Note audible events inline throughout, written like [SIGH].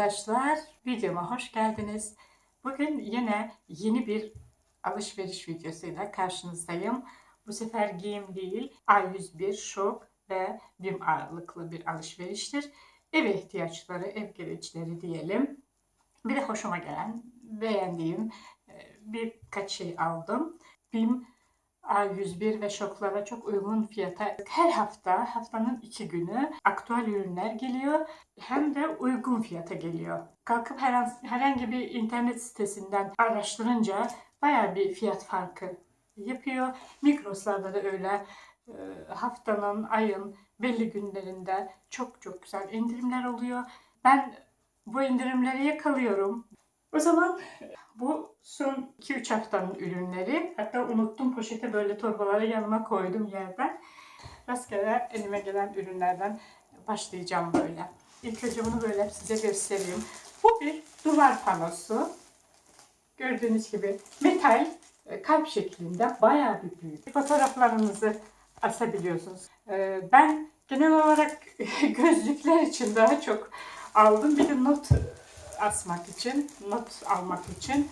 Arkadaşlar, videoma hoş geldiniz. Bugün yine yeni bir alışveriş videosuyla karşınızdayım. Bu sefer giyim değil, A101 şok ve BİM ağırlıklı bir alışveriştir. Ev ihtiyaçları, ev gereçleri diyelim. Bir de hoşuma gelen, beğendiğim e, birkaç şey aldım. BİM A101 ve şoklara çok uygun fiyata her hafta, haftanın iki günü aktüel ürünler geliyor hem de uygun fiyata geliyor. Kalkıp her, herhangi bir internet sitesinden araştırınca baya bir fiyat farkı yapıyor. Migros'larda da öyle e, haftanın, ayın belli günlerinde çok çok güzel indirimler oluyor. Ben bu indirimleri yakalıyorum. O zaman bu son 2-3 haftanın ürünleri. Hatta unuttum poşete böyle torbaları yanıma koydum yerden. Rastgele elime gelen ürünlerden başlayacağım böyle. İlk önce bunu böyle size göstereyim. Bu bir duvar panosu. Gördüğünüz gibi metal e, kalp şeklinde bayağı bir büyük. Fotoğraflarınızı asabiliyorsunuz. Ee, Ben genel olarak [LAUGHS] gözlükler için daha çok aldım. Bir de not asmak için, not almak için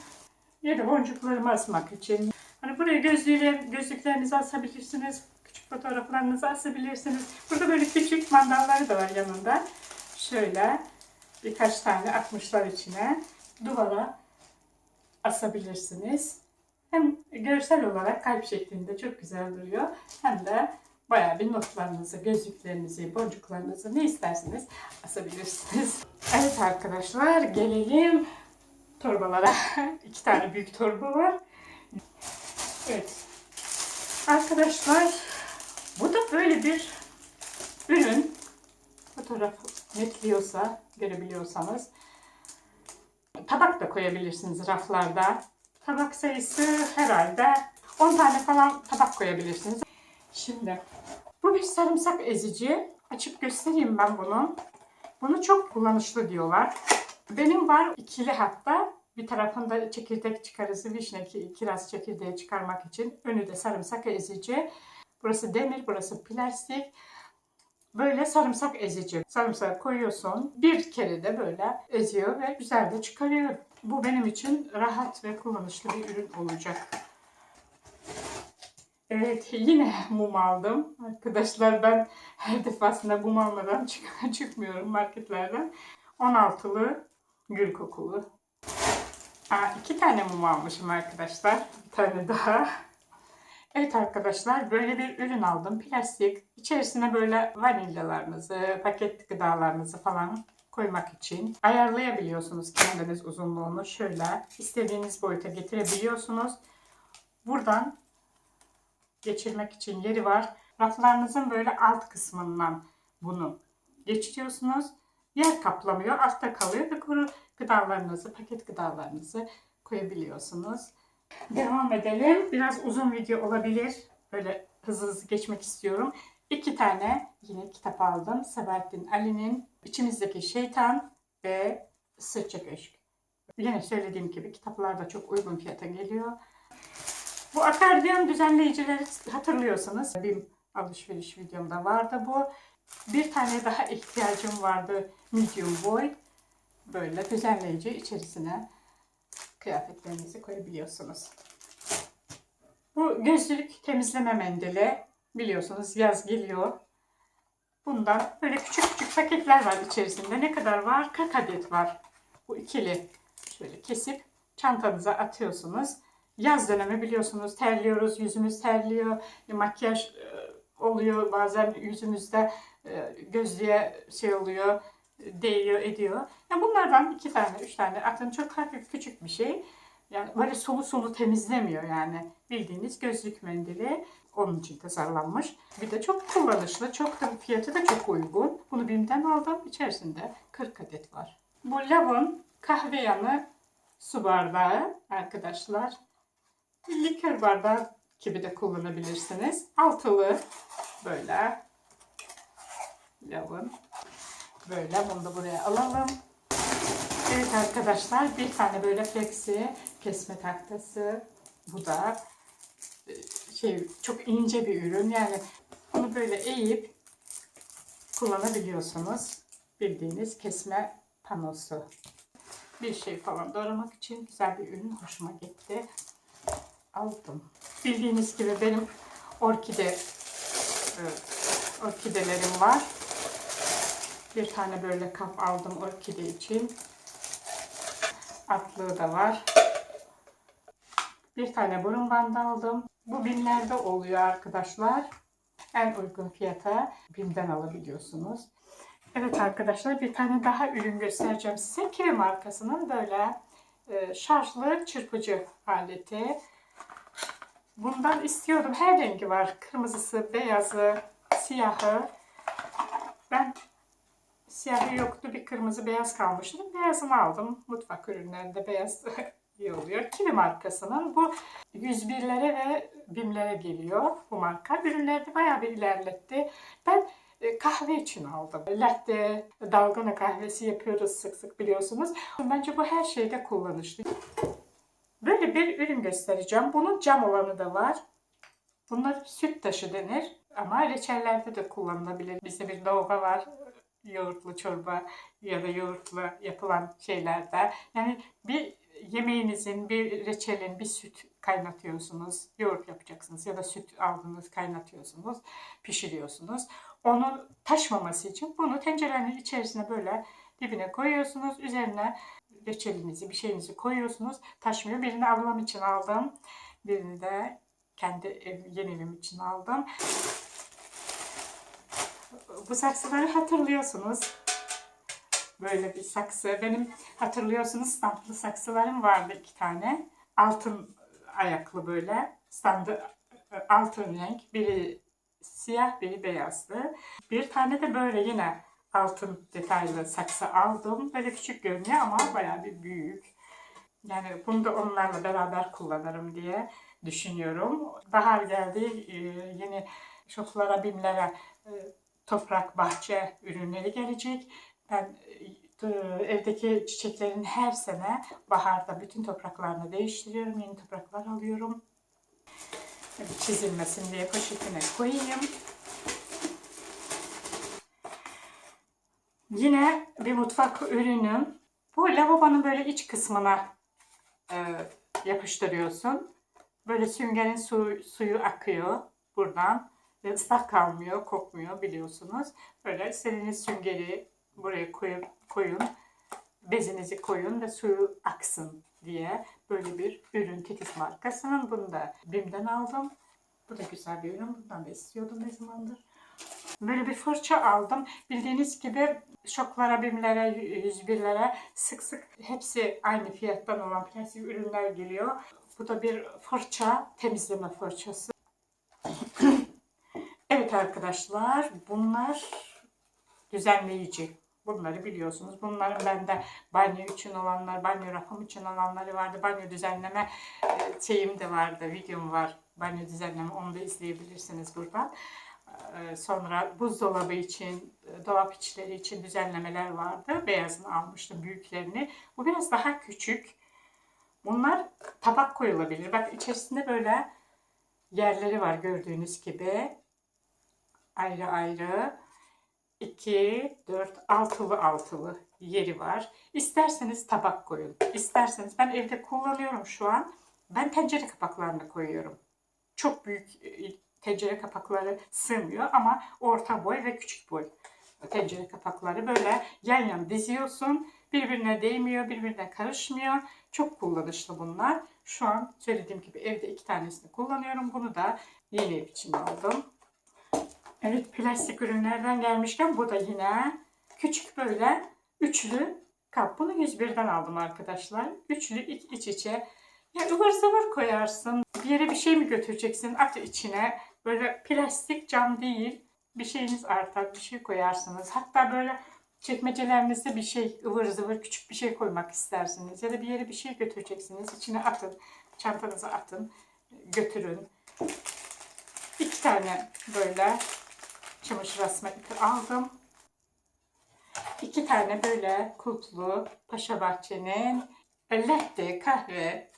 ya da boncuklarımı asmak için. Hani buraya gözlüğüyle, gözlüklerinizi asabilirsiniz. Küçük fotoğraflarınızı asabilirsiniz. Burada böyle küçük mandalları da var yanında. Şöyle birkaç tane atmışlar içine. Duvara asabilirsiniz. Hem görsel olarak kalp şeklinde çok güzel duruyor. Hem de bayağı bir notlarınızı, gözlüklerinizi, boncuklarınızı ne isterseniz asabilirsiniz. [LAUGHS] Evet arkadaşlar gelelim torbalara. [LAUGHS] İki tane büyük torba var. Evet. Arkadaşlar bu da böyle bir ürün. Fotoğraf netliyorsa, görebiliyorsanız. Tabak da koyabilirsiniz raflarda. Tabak sayısı herhalde 10 tane falan tabak koyabilirsiniz. Şimdi bir sarımsak ezici. Açıp göstereyim ben bunu. Bunu çok kullanışlı diyorlar. Benim var ikili hatta. Bir tarafında çekirdek çıkarısı, vişne ki- kiraz çekirdeği çıkarmak için. Önü de sarımsak ezici. Burası demir, burası plastik. Böyle sarımsak ezici. Sarımsak koyuyorsun. Bir kere de böyle eziyor ve güzel de çıkarıyor. Bu benim için rahat ve kullanışlı bir ürün olacak. Evet yine [LAUGHS] mum aldım. Arkadaşlar ben her defasında mum almadan [LAUGHS] çık- çıkmıyorum marketlerden. 16'lı gül kokulu. Aa, iki tane mum almışım arkadaşlar. Bir tane daha. Evet arkadaşlar böyle bir ürün aldım. Plastik. İçerisine böyle vanilyalarınızı, paket gıdalarınızı falan koymak için ayarlayabiliyorsunuz kendiniz uzunluğunu. Şöyle istediğiniz boyuta getirebiliyorsunuz. Buradan geçirmek için yeri var. Raflarınızın böyle alt kısmından bunu geçiriyorsunuz. Yer kaplamıyor, altta kalıyor ve kuru gıdalarınızı, paket gıdalarınızı koyabiliyorsunuz. Devam edelim. Biraz uzun video olabilir. Böyle hızlı hızlı geçmek istiyorum. İki tane yine kitap aldım. Sabahattin Ali'nin İçimizdeki Şeytan ve Sırça Köşk. Yine söylediğim gibi kitaplar da çok uygun fiyata geliyor. Bu akardiyon düzenleyicileri hatırlıyorsanız bir alışveriş videomda vardı bu. Bir tane daha ihtiyacım vardı medium boy. Böyle düzenleyici içerisine kıyafetlerinizi koyabiliyorsunuz. Bu gözlük temizleme mendili. Biliyorsunuz yaz geliyor. Bundan böyle küçük küçük paketler var içerisinde. Ne kadar var? 40 adet var. Bu ikili. Şöyle kesip çantanıza atıyorsunuz. Yaz dönemi biliyorsunuz terliyoruz, yüzümüz terliyor, e, makyaj e, oluyor bazen yüzümüzde e, gözlüğe şey oluyor, değiyor, ediyor. Yani bunlardan iki tane, üç tane atın çok hafif küçük bir şey. Yani böyle sulu sulu temizlemiyor yani. Bildiğiniz gözlük mendili onun için tasarlanmış. Bir de çok kullanışlı, çok da fiyatı da çok uygun. Bunu BİM'den aldım. İçerisinde 40 adet var. Bu lavın kahve yanı su bardağı arkadaşlar. Likör bardağı gibi de kullanabilirsiniz. Altılı böyle lavın. Böyle bunu da buraya alalım. Evet arkadaşlar bir tane böyle flexi kesme tahtası. Bu da e, şey çok ince bir ürün. Yani bunu böyle eğip kullanabiliyorsunuz. Bildiğiniz kesme panosu. Bir şey falan doğramak için güzel bir ürün hoşuma gitti. Aldım. Bildiğiniz gibi benim orkide e, orkidelerim var. Bir tane böyle kap aldım orkide için. Atlığı da var. Bir tane burun bandı aldım. Bu BİM'lerde oluyor arkadaşlar. En uygun fiyata BİM'den alabiliyorsunuz. Evet arkadaşlar bir tane daha ürün göstereceğim size. Kivi markasının böyle e, şarjlı çırpıcı aleti. Bundan istiyordum. Her rengi var. Kırmızısı, beyazı, siyahı. Ben siyahı yoktu. Bir kırmızı beyaz kalmıştı. Beyazını aldım. Mutfak ürünlerinde beyaz [LAUGHS] iyi oluyor. Kivi markasının bu 101'lere ve BİM'lere geliyor bu marka. Ürünlerini bayağı bir ilerletti. Ben e, kahve için aldım. Latte, dalgona kahvesi yapıyoruz sık sık biliyorsunuz. Bence bu her şeyde kullanışlı. Böyle bir ürün göstereceğim. Bunun cam olanı da var. Bunlar süt taşı denir. Ama reçellerde de kullanılabilir. Bizde bir dolga var. Yoğurtlu çorba ya da yoğurtla yapılan şeylerde. Yani bir yemeğinizin, bir reçelin, bir süt kaynatıyorsunuz. Yoğurt yapacaksınız ya da süt aldınız kaynatıyorsunuz, pişiriyorsunuz. Onu taşmaması için bunu tencerenin içerisine böyle dibine koyuyorsunuz. Üzerine reçelinizi, bir şeyinizi koyuyorsunuz. Taşmıyor. Birini ablam için aldım. Birini de kendi ev, yeni evim için aldım. Bu saksıları hatırlıyorsunuz. Böyle bir saksı. Benim hatırlıyorsunuz standlı saksılarım vardı iki tane. Altın ayaklı böyle. Standı altın renk. Biri siyah, biri beyazdı. Bir tane de böyle yine altın detaylı saksı aldım. Böyle küçük görünüyor ama bayağı bir büyük. Yani bunu da onlarla beraber kullanırım diye düşünüyorum. Bahar geldi. e, Yeni şoklara, bimlere e, toprak, bahçe ürünleri gelecek. Ben e, evdeki çiçeklerin her sene baharda bütün topraklarını değiştiriyorum. Yeni topraklar alıyorum. Çizilmesin diye poşetine koyayım. Yine bir mutfak ürünüm. Bu lavabonun böyle iç kısmına e, yapıştırıyorsun. Böyle süngerin su, suyu akıyor buradan. Ve ıslak kalmıyor, kokmuyor biliyorsunuz. Böyle istediğiniz süngeri buraya koyun, koyun. Bezinizi koyun ve suyu aksın diye böyle bir ürün Titiz markasının. Bunu da BİM'den aldım. Bu da güzel bir ürün. Bundan da istiyordum ne zamandır. Böyle bir fırça aldım. Bildiğiniz gibi şoklara, bimlere, 101'lere sık sık hepsi aynı fiyattan olan plastik ürünler geliyor. Bu da bir fırça, temizleme fırçası. [CLEARS THROAT] evet arkadaşlar bunlar düzenleyici. Bunları biliyorsunuz. Bunların bende banyo için olanlar, banyo rafım için olanları vardı. Banyo düzenleme e, şeyim de vardı, videom var. Banyo düzenleme onu da izleyebilirsiniz buradan. E, Sonra buzdolabı için, e, dolap içleri için düzenlemeler vardı. Beyazını almıştım büyüklerini. Bu biraz daha küçük. Bunlar tabak koyulabilir. Bak içerisinde böyle yerleri var gördüğünüz gibi. Ayrı ayrı. 2, 4, altılı altılı yeri var. İsterseniz tabak koyun. İsterseniz ben evde kullanıyorum şu an. Ben tencere kapaklarını koyuyorum. Çok büyük e, tencere kapakları sığmıyor ama orta boy ve küçük boy tencere kapakları böyle yan yana diziyorsun. Birbirine değmiyor, birbirine karışmıyor. Çok kullanışlı bunlar. Şu an söylediğim gibi evde iki tanesini kullanıyorum. Bunu da yeni ev için aldım. Evet plastik ürünlerden gelmişken bu da yine küçük böyle üçlü kap. Bunu 101'den aldım arkadaşlar. Üçlü iç içe. Ya ıvır zıvır koyarsın. Bir yere bir şey mi götüreceksin? At içine. Böyle plastik cam değil. Bir şeyiniz artar. Bir şey koyarsınız. Hatta böyle çekmecelerinizde bir şey ıvır zıvır küçük bir şey koymak istersiniz. Ya da bir yere bir şey götüreceksiniz. İçine atın. Çantanıza atın. Götürün. İki tane böyle çamaşır asma ipi aldım. İki tane böyle kulplu Paşa Bahçe'nin latte, kahve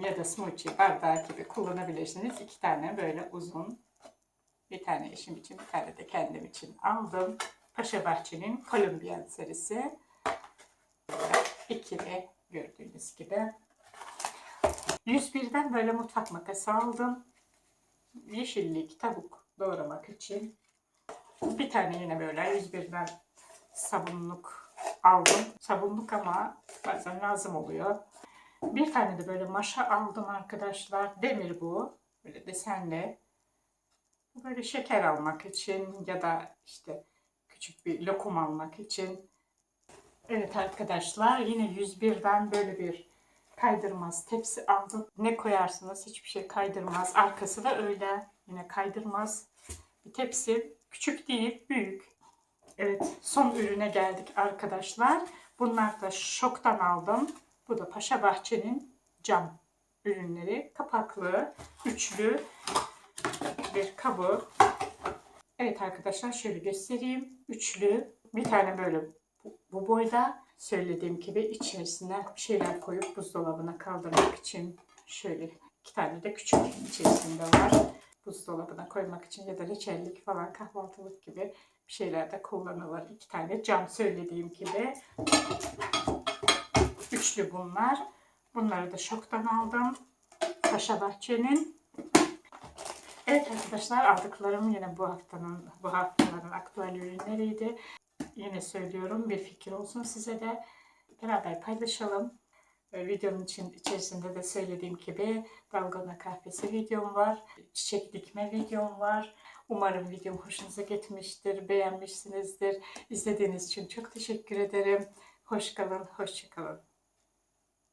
ya da smoothie bardağı gibi kullanabilirsiniz. İki tane böyle uzun. Bir tane eşim için, bir tane de kendim için aldım. Paşa Bahçe'nin Colombian serisi. ikili gördüğünüz gibi. 101'den böyle mutfak makası aldım. Yeşillik, tavuk doğramak için. Bir tane yine böyle 101'den sabunluk aldım. Sabunluk ama bazen lazım oluyor. Bir tane de böyle maşa aldım arkadaşlar. Demir bu. Böyle desenli. Böyle şeker almak için ya da işte küçük bir lokum almak için. Evet arkadaşlar yine 101'den böyle bir kaydırmaz tepsi aldım. Ne koyarsınız hiçbir şey kaydırmaz. Arkası da öyle yine kaydırmaz. Bir tepsi küçük değil büyük. Evet son ürüne geldik arkadaşlar. Bunlar da şoktan aldım. Bu da Paşa Bahçe'nin cam ürünleri. Kapaklı, üçlü bir kabı. Evet arkadaşlar şöyle göstereyim. Üçlü bir tane böyle bu, boyda söylediğim gibi içerisine bir şeyler koyup buzdolabına kaldırmak için şöyle iki tane de küçük içerisinde var. Buzdolabına koymak için ya da reçellik falan kahvaltılık gibi bir şeyler de kullanılır. İki tane cam söylediğim gibi. Üçlü bunlar. Bunları da şoktan aldım. Paşa Bahçe'nin. Evet arkadaşlar aldıklarım yine bu haftanın bu haftaların aktüel ürünleriydi. Yine söylüyorum bir fikir olsun size de beraber paylaşalım. Videonun için, içerisinde de söylediğim gibi dalgona kahvesi videom var. Çiçek dikme videom var. Umarım videom hoşunuza gitmiştir, beğenmişsinizdir. İzlediğiniz için çok teşekkür ederim. Hoş kalın, hoşça kalın.